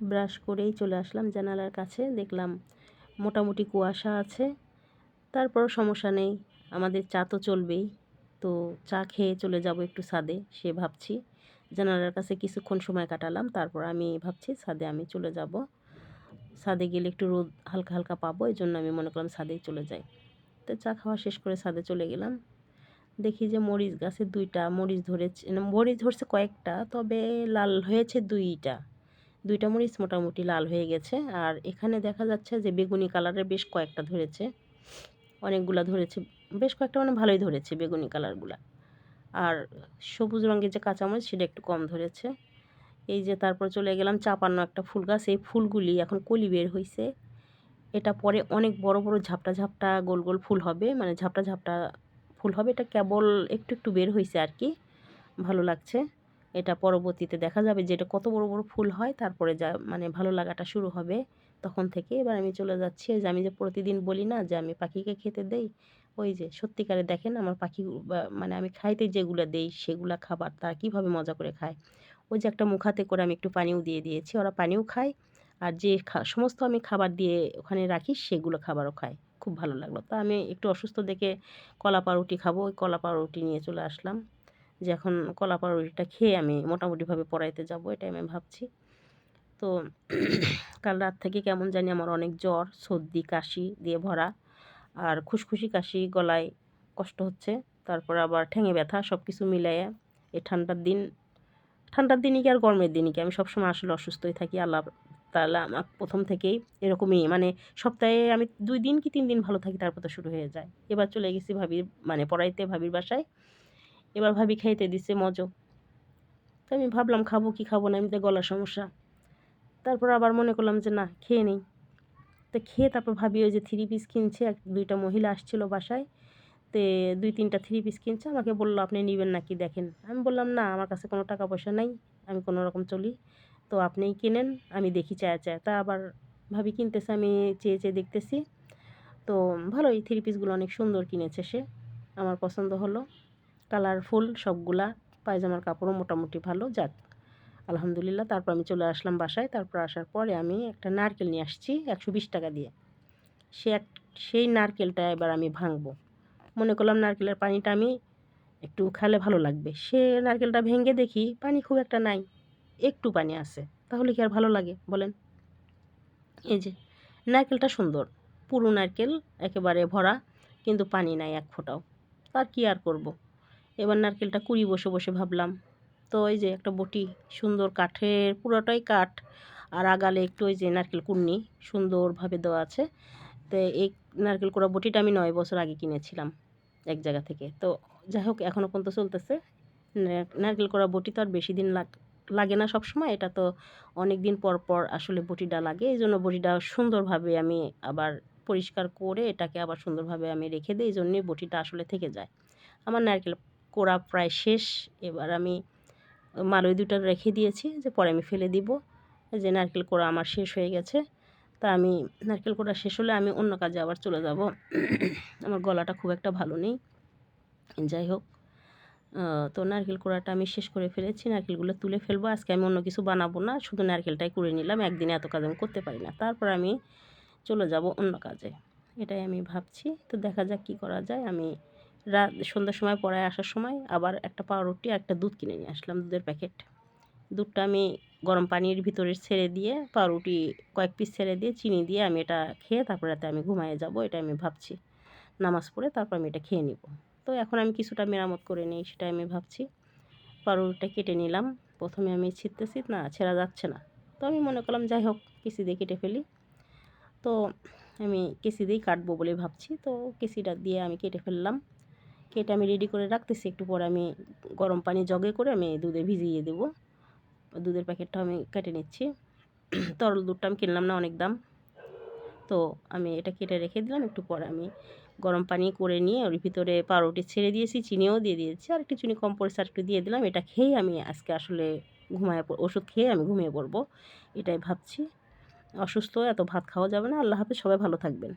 Brush করেই চলে আসলাম জানালার কাছে। দেখলাম মোটামুটি কুয়াশা আছে, তারপরও সমস্যা নেই, আমাদের চা তো চলবেই। তো চা খেয়ে চলে যাব একটু ছাদে, সে ভাবছি। জানালার কাছে কিছুক্ষণ সময় কাটালাম, তারপর আমি ভাবছি ছাদে আমি চলে যাব। ছাদে গেলে একটু রোদ হালকা হালকা পাবো, এই জন্য আমি মনে করলাম ছাদেই চলে যাই। তো চা খাওয়া শেষ করে ছাদে চলে গেলাম। দেখি যে মরিচ গাছে দুইটা মরিচ ধরেছে, মরিচ ধরছে কয়েকটা, তবে লাল হয়েছে দুইটা। দুইটা মরিচ মোটামুটি লাল হয়ে গেছে। আর এখানে দেখা যাচ্ছে যে বেগুনি কালারের বেশ কয়েকটা ধরেছে। অনেকগুলা ধরেছে। বেশ কয়েকটা মানে ভালোই ধরেছে বেগুনি কালারগুলা। আর সবুজ রঙের যে কাঁচামরিচ সেটা একটু কম ধরেছে। এই যে তারপর চলে গেলাম চাপান্ন একটা ফুল গাছ। এই ফুলগুলি এখন কলি বের হয়েছে এটা পরে অনেক বড় বড় ঝাপটা ঝাপটা গোল গোল ফুল হবে। মানে ঝাপটা ঝাপটা ফুল হবে। এটা কেবল একটু একটু বের হয়েছে আর কি। ভালো লাগছে। এটা পরবর্তীতে দেখা যাবে যে এটা কত বড় বড় ফুল হয়, তারপরে যা মানে ভালো লাগাটা শুরু হবে তখন থেকে। এবার আমি চলে যাচ্ছি যে আমি যে প্রতিদিন বলি না যে আমি পাখিকে খেতে দেই, ওই যে সত্যিকারে দেখেন আমার পাখি মানে আমি খাইতে যেগুলো দেই সেগুলো খাবার তারা কীভাবে মজা করে খায়। ওই যে একটা মুখাতে করে আমি একটু পানিও দিয়ে দিয়েছি, ওরা পানিও খায় আর যে সমস্ত আমি খাবার দিয়ে ওখানে রাখি সেগুলো খাবারও খায়। খুব ভালো লাগল। তা আমি একটু অসুস্থ দেখে কলা পাউরুটি খাব, ওই কলা পাউরুটি নিয়ে চলে আসলাম। যে এখন কলা পাউরুটিটা খেয়ে আমি মোটামুটিভাবে পড়াইতে যাব, এটাই আমি ভাবছি। তো কাল রাত থেকে কেমন জানি আমার অনেক জ্বর, সর্দি, কাশি দিয়ে ভরা। আর খুশখুশি কাশি গলায় কষ্ট হচ্ছে, তারপর আবার ঠেঙে ব্যথা সব কিছু মিলাইয়া এই ঠান্ডার দিন, ঠান্ডার দিনই কি আর গরমের দিনই কি? আমি সবসময় আসলে অসুস্থই থাকি, আল্লাহ তাহলে আমার প্রথম থেকেই এরকমই মানে সপ্তাহে আমি দুই দিন কি তিন দিন ভালো থাকি, তারপর তো শুরু হয়ে যায়। এবার চলে গেছি ভাবির মানে পড়াইতে ভাবির বাসায়। এবার ভাবি খাইতে দিছে মজো। তো আমি ভাবলাম, খাব কি খাব না? এমনিতে গলার সমস্যা। তারপর আবার মনে করলাম যে, না, খেয়ে নেই। তো খেয়ে তারপর ভাবি ওই যে থ্রি পিস কিনছে, এক দুইটা মহিলা আসছিল বাসায়। তে দুই তিনটা থ্রি পিস কিনছে, আমাকে বলল, আপনি নেবেন নাকি? দেখেন। আমি বললাম, না, আমার কাছে কোনো টাকা পয়সা নাই, আমি কোনো রকম চলি। তো আপনিই কিনেন, আমি দেখি চায় চায়। তা আবার ভাবি কিনতেছে, আমি চেয়ে চেয়ে দেখতেছি। তো ভালোই থ্রি পিসগুলো অনেক সুন্দর কিনেছে সে, আমার পছন্দ হলো। কালারফুল সবগুলা পায়জামার কাপড়ও মোটামুটি ভালো, যাক। আলহামদুলিল্লাহ, তারপর আমি চলে আসলাম বাসায়। তারপর আসার পরে আমি একটা নারকেল নিয়ে আসছি একশো বিশ টাকা দিয়ে। সে এক, সেই নারকেলটা এবার আমি ভাঙবো। মনে করলাম নারকেলের পানিটা আমি একটু খেলে ভালো লাগবে। সে নারকেলটা ভেঙে দেখি পানি খুব একটা নাই, একটু পানি আছে। তাহলে কি আর ভালো লাগে, বলেন? এই যে, নারকেলটা সুন্দর, পুরো নারকেল একেবারে ভরা, কিন্তু পানি নাই এক ফোঁটাও। তার কি আর করব। এবার নারকেলটা কুড়ি বসে বসে ভাবলাম। তো ওই যে একটা বটি, সুন্দর কাঠের, পুরোটাই কাঠ। আর আগালে একটু ওই যে নারকেল কুন্নি সুন্দরভাবে দেওয়া আছে। তো এই নারকেল কোড়া বটিটা আমি নয় বছর আগে কিনেছিলাম এক জায়গা থেকে। তো যাই হোক এখনও পর্যন্ত চলতেছে। নারকেল করা বটি তো আর বেশি দিন লাগ, লাগে না সব সময় এটা তো অনেক দিন পর পর আসলে বটিটা লাগে। এই জন্য বটিটা সুন্দরভাবে আমি আবার পরিষ্কার করে এটাকে আবার সুন্দরভাবে আমি রেখে দিই। এই জন্যই বটিটা আসলে থেকে যায়। আমার নারকেল কোড়া প্রায় শেষ। এবার আমি মালই দুটো রেখে দিয়েছি যে পরে আমি ফেলে দিব। যে নারকেল কোড়া আমার শেষ হয়ে গেছে, তা আমি নারকেল কোড়া শেষ হলে আমি অন্য কাজে আবার চলে যাব। আমার গলাটা খুব একটা ভালো নেই। যাই হোক তো নারকেল কোড়াটা আমি শেষ করে ফেলেছি। নারকেলগুলো তুলে ফেলব। আজকে আমি অন্য কিছু বানাবো না, শুধু নারকেলটাই করে নিলাম। একদিনে এত কাজ আমি করতে পারি না। তারপর আমি চলে যাব অন্য কাজে। এটাই আমি ভাবছি। তো দেখা যাক কী করা যায়। আমি রাত, সন্ধ্যার সময় পড়ায় আসার সময় আবার একটা পাউরুটি আর একটা দুধ কিনে নিয়ে আসলাম, দুধের প্যাকেট। দুধটা আমি গরম পানির ভিতরে ছেড়ে দিয়ে, পাউরুটি কয়েক পিস ছেড়ে দিয়ে চিনি দিয়ে আমি এটা খেয়ে তারপরে রাতে আমি ঘুমায়ে যাব, এটা আমি ভাবছি। নামাজ পড়ে তারপর আমি এটা খেয়ে নিব। তো এখন আমি কিছুটা মেরামত করে নিই, সেটা আমি ভাবছি। পাউরুটিটা কেটে নিলাম, প্রথমে আমি ছিটতেছি, না, ছেঁড়া যাচ্ছে না। তো আমি মনে করলাম, যাই হোক কেসি দিয়ে কেটে ফেলি। তো আমি কেসি দিয়েই কাটবো বলে ভাবছি। তো কেসিটা দিয়ে আমি কেটে ফেললাম। কেটে আমি রেডি করে রাখতেছি। একটু পরে আমি গরম পানি জগে করে আমি দুধে ভিজিয়ে দেবো। দুধের প্যাকেটটা আমি কেটে নিচ্ছি। তরল দুধটা আমি কিনলাম না অনেক দাম। তো আমি এটা কেটে রেখে দিলাম। একটু পরে আমি গরম পানি করে নিয়ে ওর ভিতরে পাউরুটি ছেড়ে দিয়েছি, চিনিও দিয়ে দিয়েছি। আর একটু চিনি কম পড়েছে একটু দিয়ে দিলাম। এটা খেয়েই আমি আজকে আসলে ঘুমায় ওষুধ খেয়ে আমি ঘুমিয়ে পড়ব। এটাই ভাবছি। অসুস্থ এত ভাত খাওয়া যাবে না। আল্লাহ হাফিজ। সবাই ভালো থাকবেন।